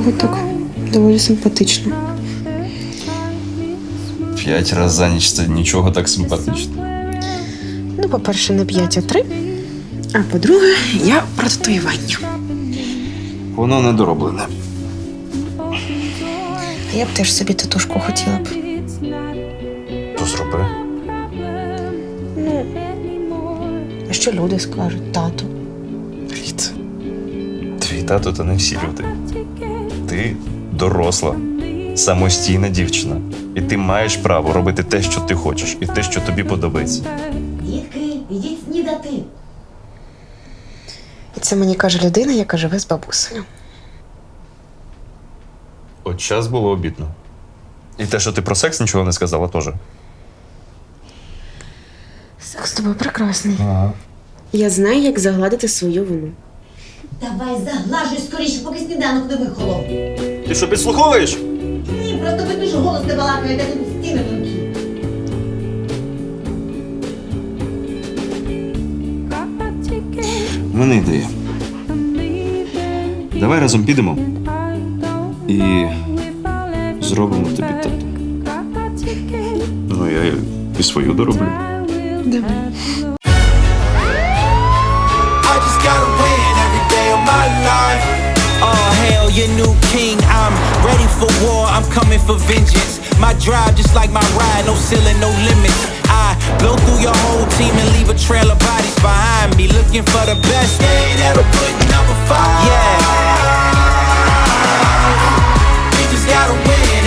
чого так доволі симпатично. П'ять разів за ніч це нічого так симпатично. Ну, по-перше, не п'ять, а три. А по-друге, я про татуювання. Воно недороблене. А я б теж собі татушку хотіла б. То зроби. Ну, а що люди скажуть, тату? Рід. Твій тато то не всі люди. Ти доросла, самостійна дівчина. І ти маєш право робити те, що ти хочеш, і те, що тобі подобається. Дітки, ідіть снідати. І це мені каже людина, яка живе з бабусею. От час було обідно. І те, що ти про секс нічого не сказала, теж. Секс з тобою прекрасний. Я знаю, як загладити свою вину. Давай заглажуй скоріше, поки сніданок не вихолов. Ти що підслуховуєш? Ні, просто видно, що голос не балакає, де тут стіни тонкі. У мене ідея. Давай разом підемо і зробимо тобі тату. Ну, я і свою дороблю. I coming for vengeance. My drive, just like my ride, no ceiling, no limits. I blow through your whole team and leave a trail of bodies behind me. Looking for the best. Ever putting up a fight. Yeah. We just gotta win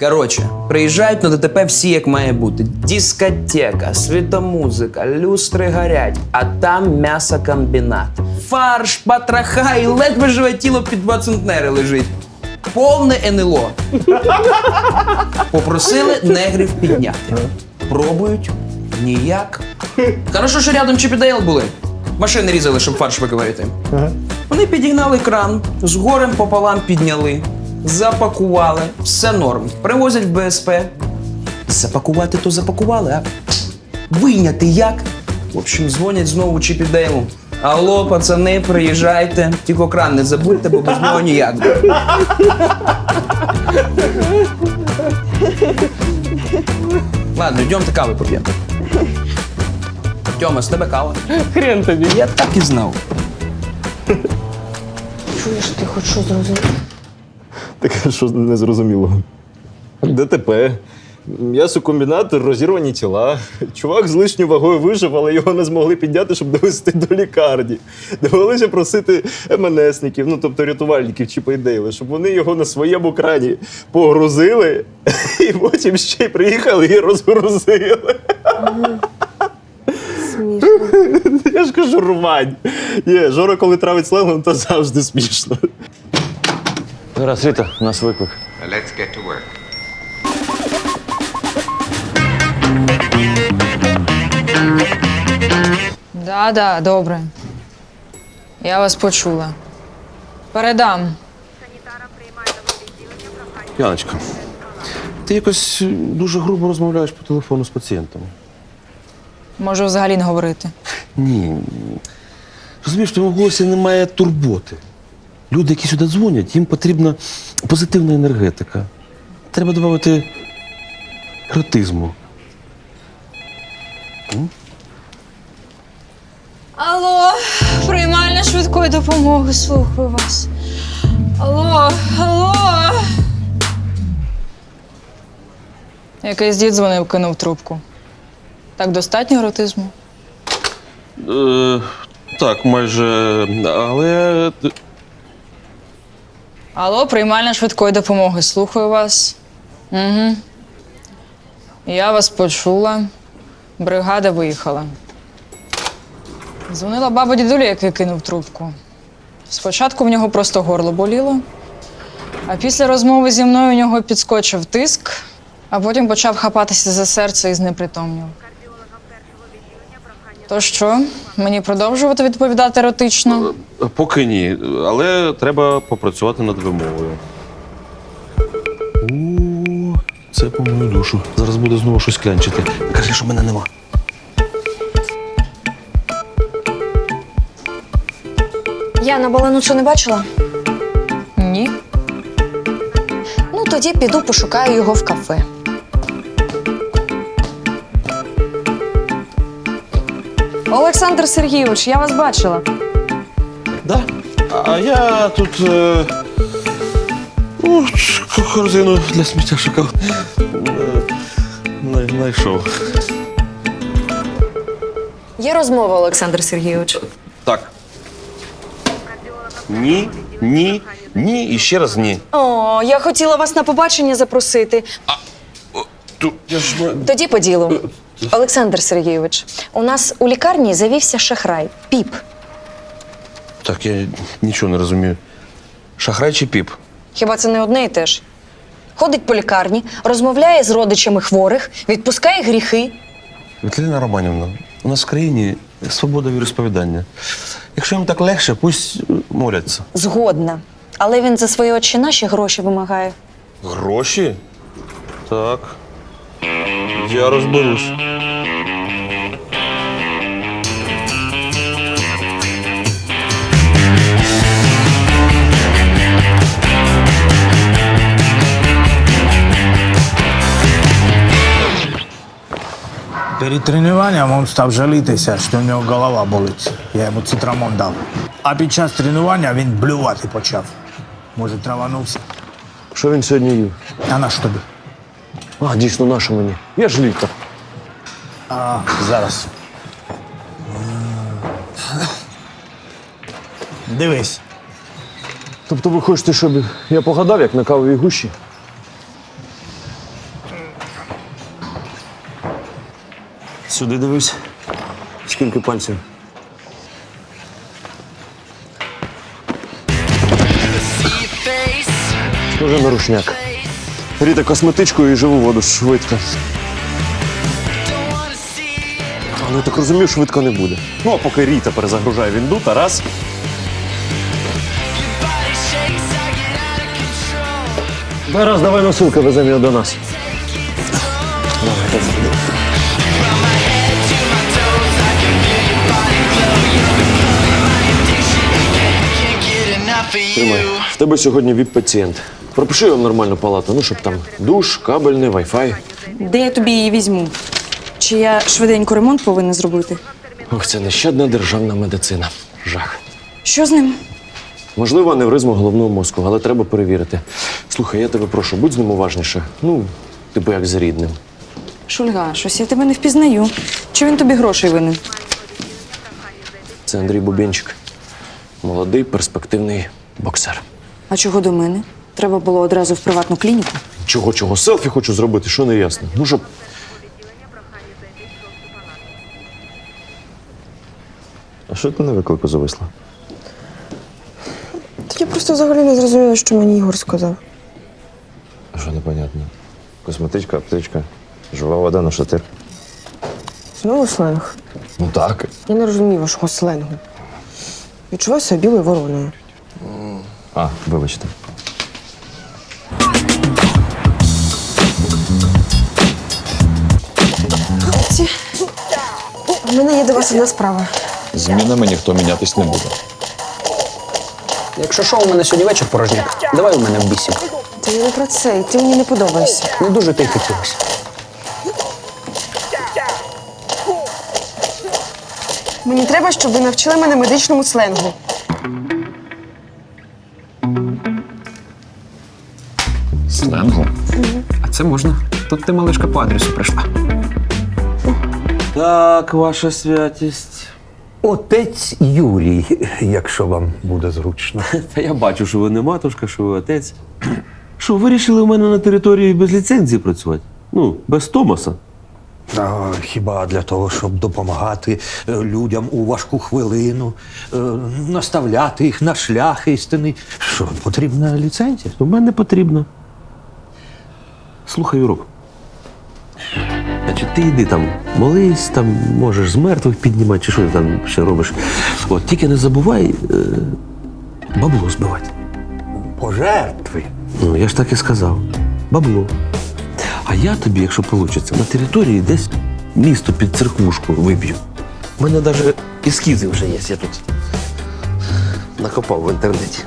Коротше, приїжджають на ДТП всі як має бути. Дискотека, світомузика, люстри горять, а там м'ясокомбінат. Фарш, потроха і ледве живе тіло під два центнери лежить. Повне НЛО. Попросили негрів підняти. Пробують ніяк. Хорошо, що рядом Чіпідейл були. Машини різали, щоб фарш виковарити. Вони підігнали кран, з горем пополам підняли, запакували, все норм. Привозять в БСП. Запакувати то запакували, а вийняти як? В общем, дзвонять знову Чіпі Дейлу. Алло, пацани, приїжджайте. Тільки кран не забудьте, бо без нього ніяк. Ладно, йдемте кави поп'ємо. Тьома, з тебе кава. Хрен тобі. Я так і знав. Чуєш, ти хоч що зрозумів? Таке, що незрозуміло. ДТП, м'ясокомбінат, розірвані тіла. Чувак з лишньою вагою вижив, але його не змогли підняти, щоб довести до лікарні. Довелося просити МНСників, ну тобто рятувальників чи Дейли, щоб вони його на своєму крані погрузили, і потім ще й приїхали і розгрузили. Смішно. Я ж кажу, рвань. Є, Жора, коли травить сленгом, то завжди смішно. Зараз, Ріта, у нас виклик. Let's get to work. Да, да, добре. Я вас почула. Передам. Яночка, ти якось дуже грубо розмовляєш по телефону з пацієнтом. Можу взагалі не говорити. Ні. Розумієш, в твоєму голосі немає турботи. Люди, які сюди дзвонять, їм потрібна позитивна енергетика. Треба додати еротизму. Алло, приймальна швидкої допомоги. Слухаю вас. Алло, алло. Якийсь дід дзвонив, кинув трубку. Так достатньо еротизму? Е, так, майже. Але. Алло, приймальна швидкої допомоги. Слухаю вас. Угу. Я вас почула. Бригада виїхала. Дзвонила баба дідулі, який кинув трубку. Спочатку в нього просто горло боліло, а після розмови зі мною у нього підскочив тиск, а потім почав хапатися за серце і знепритомнів. То що, мені продовжувати відповідати еротично? Поки ні. Але треба попрацювати над вимовою. О, це по мою душу. Зараз буде знову щось клянчити. Кажи, що мене нема. Яна Баланучу не бачила? Ні. Ну, тоді піду пошукаю його в кафе. Олександр Сергійович, я вас бачила. Да? А я тут. Е... Ну, ч- корзину для сміття шукав. Е, най- Знайшов. Є розмова, Олександр Сергійович. Так. Ні, ні, ні і ще раз ні. О, я хотіла вас на побачення запросити. Ту, я ж... Тоді по ділу. Олександр Сергійович, у нас у лікарні завівся шахрай. Піп. Так, я нічого не розумію. Шахрай чи піп? Хіба це не одне і те ж? Ходить по лікарні, розмовляє з родичами хворих, відпускає гріхи. Вітліна Романівна, у нас в країні свобода віросповідання. Якщо їм так легше, пусть моляться. Згодна. Але він за свої очі наші гроші вимагає. Гроші? Так. Я розберусь. Перед тренуванням він став жалітися, що в нього голова болить. Я йому цитрамон дав. А під час тренування він блювати почав. Може, траванувся. Що він сьогодні їв? А на що тобі? А, дійсно, наша мені. Я ж лікар. А, зараз. Дивись. Тобто ви хочете, щоб я погадав, як на кавовій гущі? Сюди дивись. Скільки пальців? Схоже на рушняк. Ріта косметичкою і живу воду швидко. Але я так розумію, швидко не буде. Ну, а поки Ріта перезагружає вінду, Тарас. Тарас, давай носилка веземо його до нас. Тримай. В тебе сьогодні віп-пацієнт. Пропиши його в нормальну палату, ну щоб там душ, кабельний, вайфай. Де я тобі її візьму? Чи я швиденько ремонт повинна зробити? Ох, це нещадна державна медицина. Жах. Що з ним? Можливо, аневризма головного мозку, але треба перевірити. Слухай, я тебе прошу, будь з ним уважніше. Ну, типу як з рідним. Шульга, щось я тебе не впізнаю. Чи він тобі грошей винен? Це Андрій Бубенчик. Молодий, перспективний боксер. А чого до мене? Треба було одразу в приватну клініку. Чого, чого? Селфі хочу зробити, що не ясно. Ну, щоб. А що ти на виклику зависла? Та я просто взагалі не зрозуміла, що мені Ігор сказав. А що непонятно? Косметичка, аптечка, жива вода на шатир. Знову сленг. Ну так. Я не розумію вашого сленгу. Відчуваю себе білою вороною. А, вибачте. Ці... У мене є до вас одна справа. Змінами ніхто мінятись не буде. Якщо що, у мене сьогодні вечір порожняк. Давай у мене в бісі. Та я не про це, і ти мені не подобаєшся. Не дуже ти й хотілося. Мені треба, щоб ви навчили мене медичному сленгу. Сленгу. А це можна. Тут ти малишка по адресу прийшла. Так, ваша святість. Отець Юрій, якщо вам буде зручно. Та я бачу, що ви не матушка, що ви отець. Що, вирішили у мене на території без ліцензії працювати? Ну, без Томаса. А, хіба для того, щоб допомагати е, людям у важку хвилину, е, наставляти їх на шлях істини. Що, потрібна ліцензія? У мене потрібно. Слухай, Юрок. Значить, ти йди там, молись, там можеш з мертвих піднімати, чи що ти там ще робиш. От тільки не забувай е, бабло збивати. Пожертви. Ну, я ж так і сказав. Бабло. А я тобі, якщо вийде, на території десь місто під церквушку виб'ю. У мене навіть ескізи вже є, я тут накопав в інтернеті.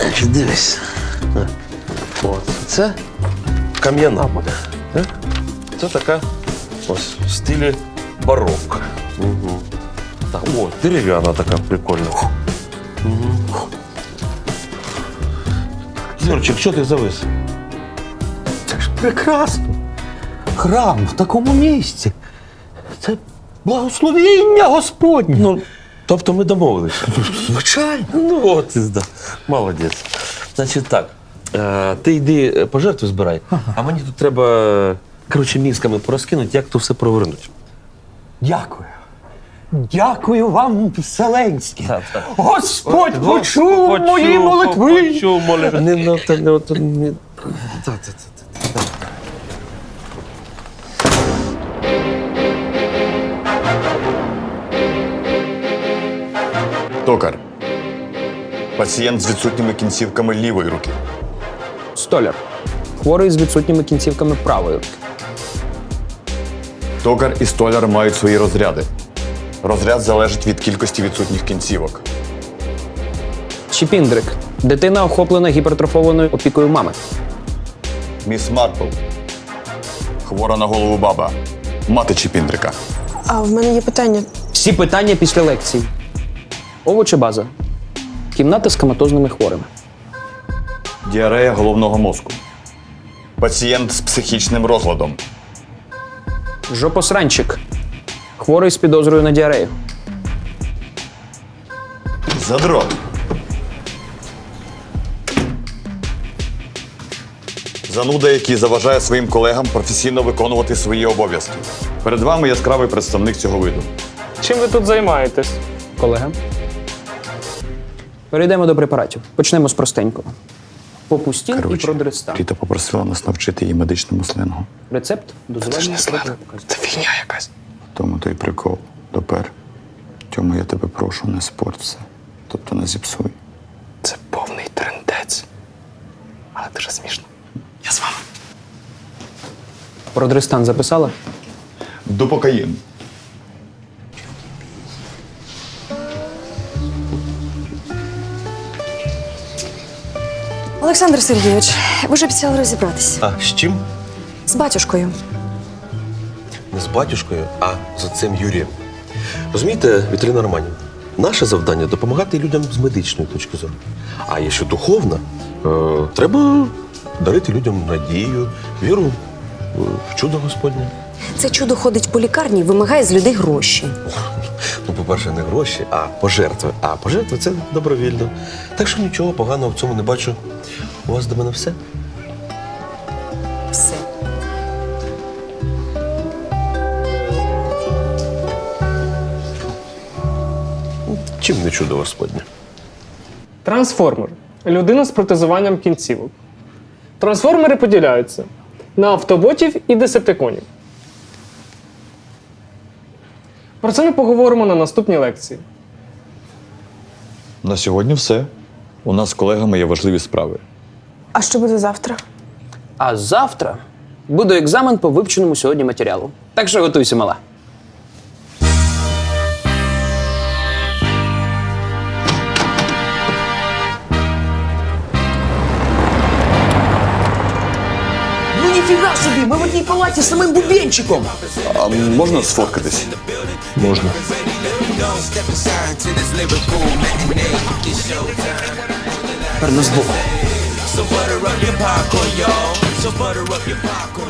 Значить, дивись. От, це кам'яна буде. Так? Це така ось в стилі барокко. Угу. Так, о, дерев'яна така прикольна. Угу. Юрчик, що ти завис? Це ж прекрасно. Храм в такому місці. Це благословіння Господнє. Ну, тобто ми домовилися. Звичайно. Ну от, да. молодець. Значить так, е, ти йди е, пожертви збирай, а мені тут треба коротше, мізками порозкинути, як то все провернуть. Дякую. Дякую вам, Вселенський. Так, так. Господь почув мої молитви. Почув молитви. Не, не, от, не. Токар. Пацієнт з відсутніми кінцівками лівої руки. Столяр. Хворий з відсутніми кінцівками правої руки. Токар і столяр мають свої розряди. Розряд залежить від кількості відсутніх кінцівок. Чіпіндрик. Дитина охоплена гіпертрофованою опікою мами. Міс Марпл. Хвора на голову баба. Мати Чіпіндрика. А в мене є питання. Всі питання після лекцій. Овочі база. Кімната з коматозними хворими. Діарея головного мозку. Пацієнт з психічним розладом. Жопосранчик. Хворий з підозрою на діарею. Задрот. Зануда, який заважає своїм колегам професійно виконувати свої обов'язки. Перед вами яскравий представник цього виду. Чим ви тут займаєтесь? Колега. Перейдемо до препаратів. Почнемо з простенького. Попустін і продрестан. Ріта попросила нас навчити її медичному сленгу. Рецепт дозування протипоказів. Це фігня якась. Тому той прикол. Допер. Тьому я тебе прошу, не спорт все. Тобто не зіпсуй. Це повний трендець. Але дуже смішно. Я з вами. Продрестан записала? Допокаїн. Олександр Сергійович, ви ж обіцяли розібратися А з чим? з батюшкою. Не з батюшкою, а з цим Юрієм. Розумієте, Віталіна Романівна, наше завдання допомагати людям з медичної точки зору. А якщо духовна, е, треба дарити людям надію, віру е, в чудо Господнє. Це чудо ходить по лікарні і вимагає з людей гроші. Ну, по-перше, не гроші, а пожертви. А пожертви це добровільно. Так що нічого поганого в цьому не бачу. У вас до мене все? Все. Чим не чудо Господнє? Трансформер людина з протезуванням кінцівок. Трансформери поділяються на автоботів і десептиконів. Про це ми поговоримо на наступній лекції. На сьогодні все. У нас з колегами є важливі справи. А що буде завтра? А завтра буде екзамен по вивченому сьогодні матеріалу. Так що готуйся, мала. Ну ніфіга собі! Ми в одній палаті з самим бубенчиком! А можна сфоткатись? Можна. Тепер двох.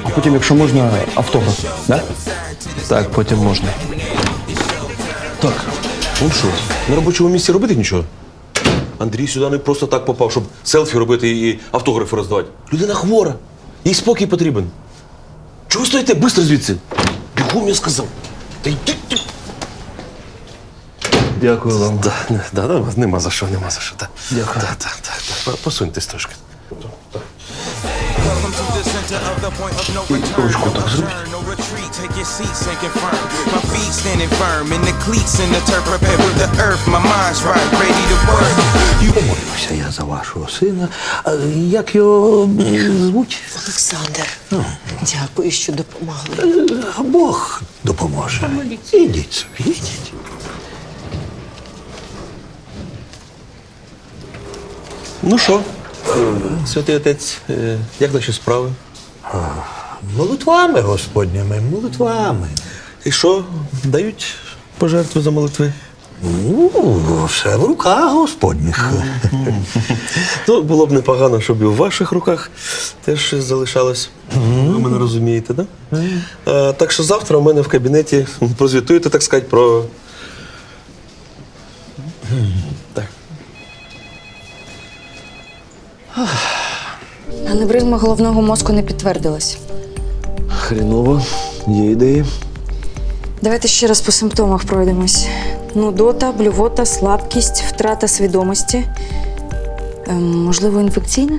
А потім, якщо можна, автограф. Да? Так, потім можна. Так, ну що, на робочому місці робити нічого? Андрій сюди не просто так попав, щоб селфі робити і автографи роздавати. Людина хвора. Їй спокій потрібен. Чого стоїте? Бистро звідси. Бігом я сказав. Та йди ти. Дякую вам. Да, да, да, нема за що, нема за що. Да. Дякую. Да, да, да, да. Посуньтесь трошки. Ручку так зробіть. Помолюся я за вашого сина. А Як його звуть? Олександр, дякую, що допомогли. Е, Бог допоможе. Ідіть собі, ідіть. Ну що, е, святий отець, е, як наші справи? Молитвами господніми, молитвами. І що, дають пожертви за молитви? Ну, все в руках господніх. Ну, було б непогано, щоб і у ваших руках теж залишалось. Ви мене розумієте, так? Да? Так що завтра у мене в кабінеті прозвітуєте, так сказати, про. Аневризма головного мозку не підтвердилась. Хріново, є ідеї. Давайте ще раз по симптомах пройдемось: нудота, блювота, слабкість, втрата свідомості. Ем, можливо, інфекційна?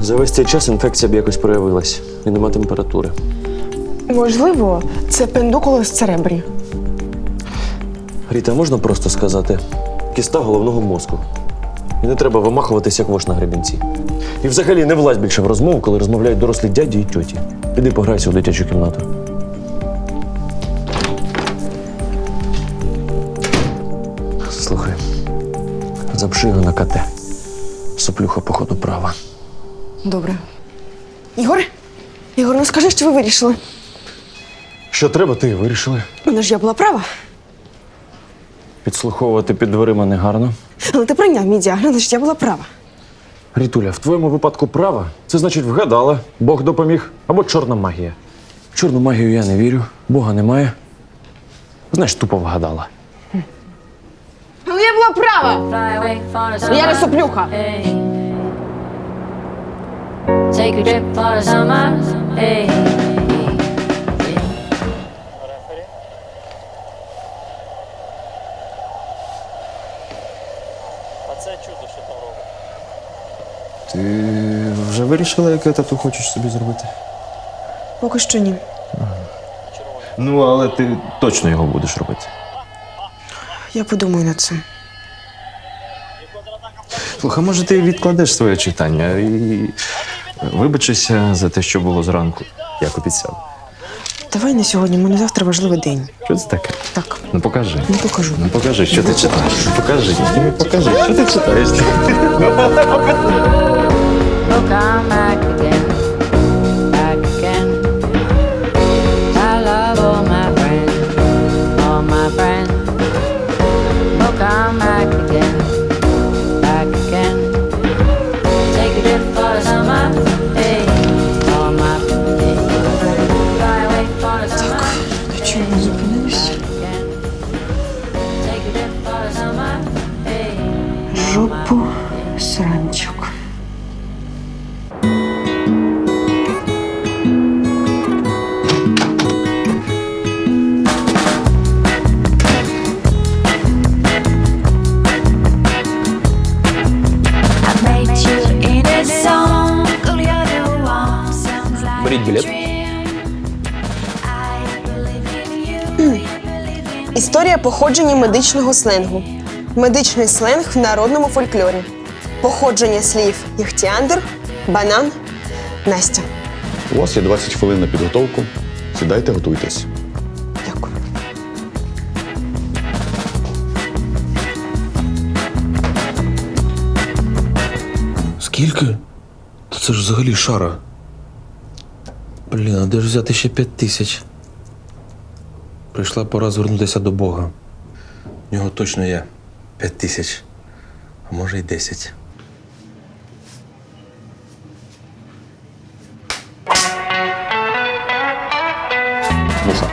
За весь цей час інфекція б якось проявилась і нема температури. Можливо, це пендукулос церебрі. Ріта, можна просто сказати? Кіста головного мозку. І не треба вимахуватись, як вош на гребінці. І взагалі не влазь більше в розмову, коли розмовляють дорослі дяді і тьоті. Піди пограйся у дитячу кімнату. Слухай, запши його на КТ. Соплюха, походу, права. Добре. Ігор? Ігор, ну скажи, що ви вирішили. Що треба, ти вирішили. Ну ж я була права. Підслуховувати під дверима негарно. Але ти прийняв мій діагноз, значить я була права. Рітуля, в твоєму випадку права. Це значить вгадала, Бог допоміг або чорна магія. В чорну магію я не вірю, Бога немає. Знаєш, тупо вгадала. Але я була права! Я не соплюха. Take a trip for the summer. Hey. Вирішила, яке тату хочеш собі зробити? Поки що ні. Ну, але ти точно його будеш робити. Я подумаю над цим. Слухай, може, ти відкладеш своє читання і вибачишся за те, що було зранку, як обіцяв. Давай не сьогодні, мене завтра важливий день. Що це таке? Так. Ну покажи. Не покажу. Ну покажи, що ти читаєш. Ну, Покажи. Ну, покажи, що ти читаєш. Oh, come back again, Беріть білет. Історія походження медичного сленгу. Медичний сленг в народному фольклорі. Походження слів Єхтіандр, банан, Настя. У вас є 20 хвилин на підготовку. Сідайте, готуйтесь. Дякую. Скільки? Та це ж взагалі шара. Блін, а де ж взяти ще п'ять тисяч? Прийшла пора звернутися до Бога. В нього точно є п'ять тисяч, а може й десять. Муха.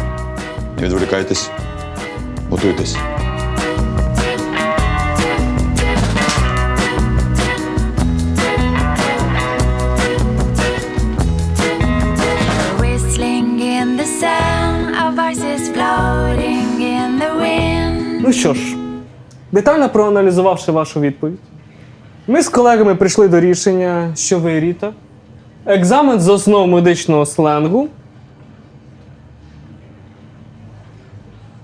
Не відволікайтесь. Готуйтесь. Що ж, детально проаналізувавши вашу відповідь, ми з колегами прийшли до рішення, що ви, Ріта, екзамен з основ медичного сленгу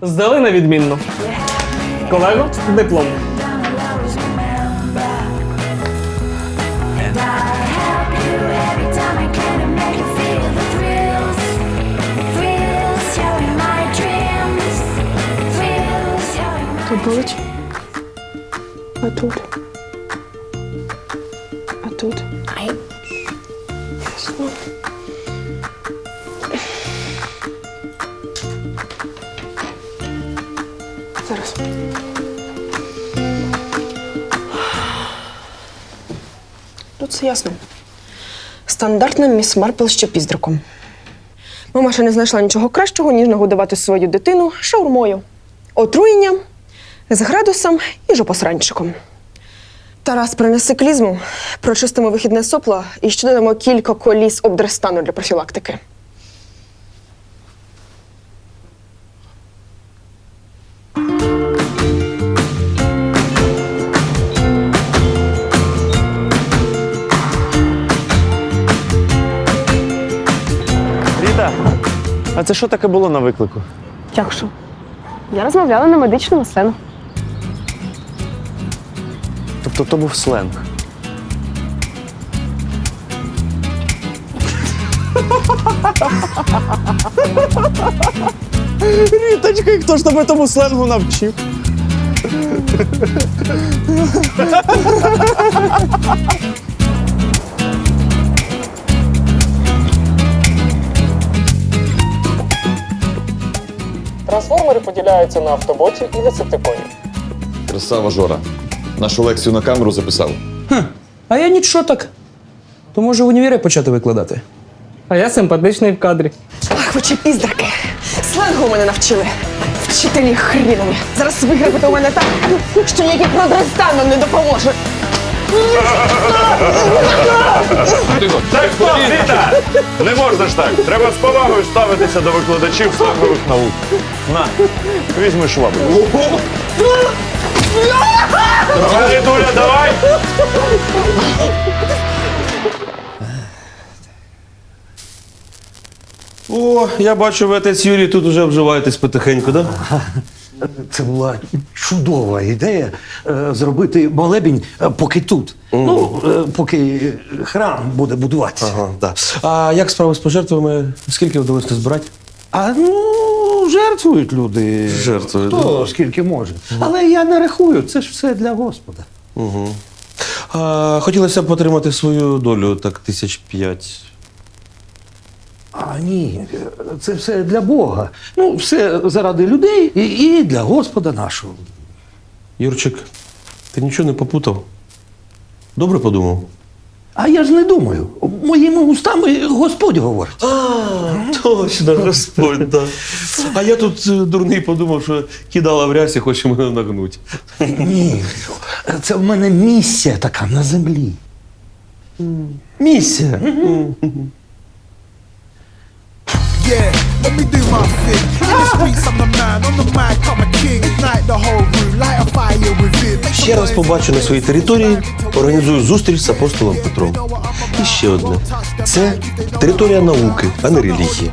здали на відмінно. Колего, диплом. You're in my Тут? А тут? тут. Ай. Ясно. Зараз. Ну, це ясно. Стандартна міс Марпл з чепіздриком. Мамаша не знайшла нічого кращого, ніж нагодувати свою дитину шаурмою, отруєнням, з градусом і жопосранчиком. Тарас принеси клізму, прочистимо вихідне сопло і ще додамо кілька коліс обдрестану для профілактики. Ріта, а це що таке було на виклику? Як що? Я розмовляла на медичному сцену. Тобто то був сленг. Ріточка, хто ж тебе тому сленгу навчив? Трансформери поділяються на автоботі і десептиконів. Красава Жора. Нашу лекцію на камеру записав. А я нічого так. То може в універі почати викладати? А я симпатичний в кадрі. Ах, ви чепіздрики! Сленгу мене навчили. Вчителі хрінові. Зараз виграбите у мене так, що ніякий продрестан вам не допоможе. Так, стоп, Ріта! Не можна ж так. Треба з повагою ставитися до викладачів сленгових наук. На, візьми швабру. Давай, Дуля, давай! О, я бачу, ви отець Юрій тут уже обживаєтесь потихеньку, да? Це була чудова ідея е, зробити молебінь, е, поки тут. Ну, е, поки храм буде будуватися. Ага, да. А як справи з пожертвами? Скільки вдалося збирати? А ну, жертвують люди. Жертвують, Хто скільки може. Але я не рахую, це ж все для Господа. Угу. А, хотілося б отримати свою долю, так тисяч п'ять. А ні, це все для Бога. Ну, все заради людей і, і для Господа нашого. Юрчик, ти нічого не попутав? Добре подумав? А я ж не думаю. Моїми устами Господь говорить. А, точно, Господь, да. А я тут е, дурний подумав, що кидала в рясі, хоче мене нагнути. Ні, це в мене місія така на землі. Місія. Yeah, let me do my thing. In the streets, I'm the man. On the mic, Ще раз побачу на своїй території, організую зустріч з апостолом Петром. І ще одне. Це територія науки, а не релігії.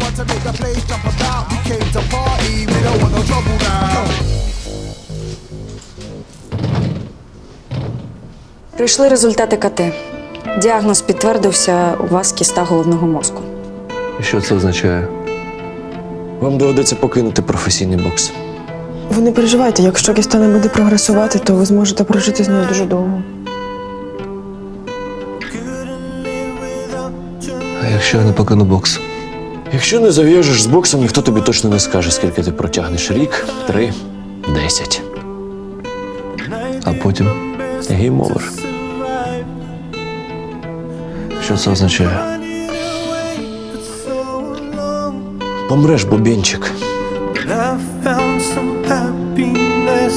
Прийшли результати КТ. Діагноз підтвердився у вас кіста головного мозку. Що це означає? Вам доведеться покинути професійний бокс. Ви не переживайте, якщо кіста не буде прогресувати, то ви зможете прожити з нею дуже довго. А якщо я не покину бокс? Якщо не зав'яжеш з боксом, ніхто тобі точно не скаже, скільки ти протягнеш. Рік, три, десять. А потім гейм-овер. Що це означає? Помреш, бубенчик. I found some happiness.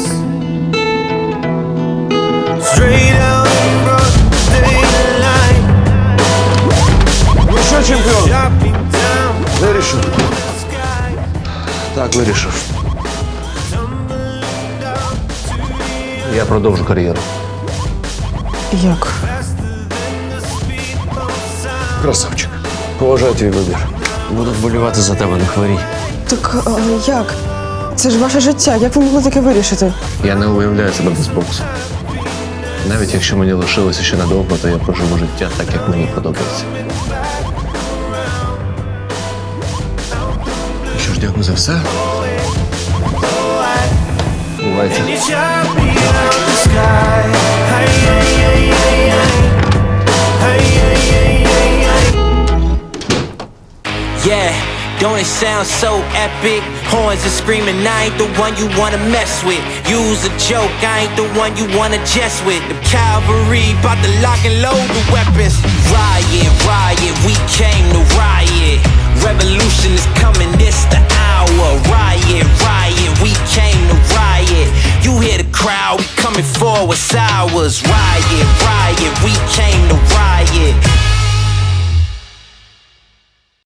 Straight out in broad daylight. Ну що, чемпіон? Вирішив. Так, вирішив. Я продовжу кар'єру. Як? Красавчик. Поважаю твій вибір. Буду вболівати за тебе, не хворій. Так але як? Це ж ваше життя. Як ви могли таке вирішити? Я не уявляю себе без боксу. Навіть якщо мені лишилося ще надовго, то я проживу життя так, як мені подобається. Що ж, дякую за все. Yeah. Don't it sound so epic? Horns are screaming, I ain't the one you wanna mess with. Use a joke, I ain't the one you wanna jest with. The cavalry bout to lock and load the weapons. Riot, riot, we came to riot. Revolution is coming, this the hour. Riot, riot, we came to riot. You hear the crowd, we coming forward, ours. Riot, riot, we came to riot.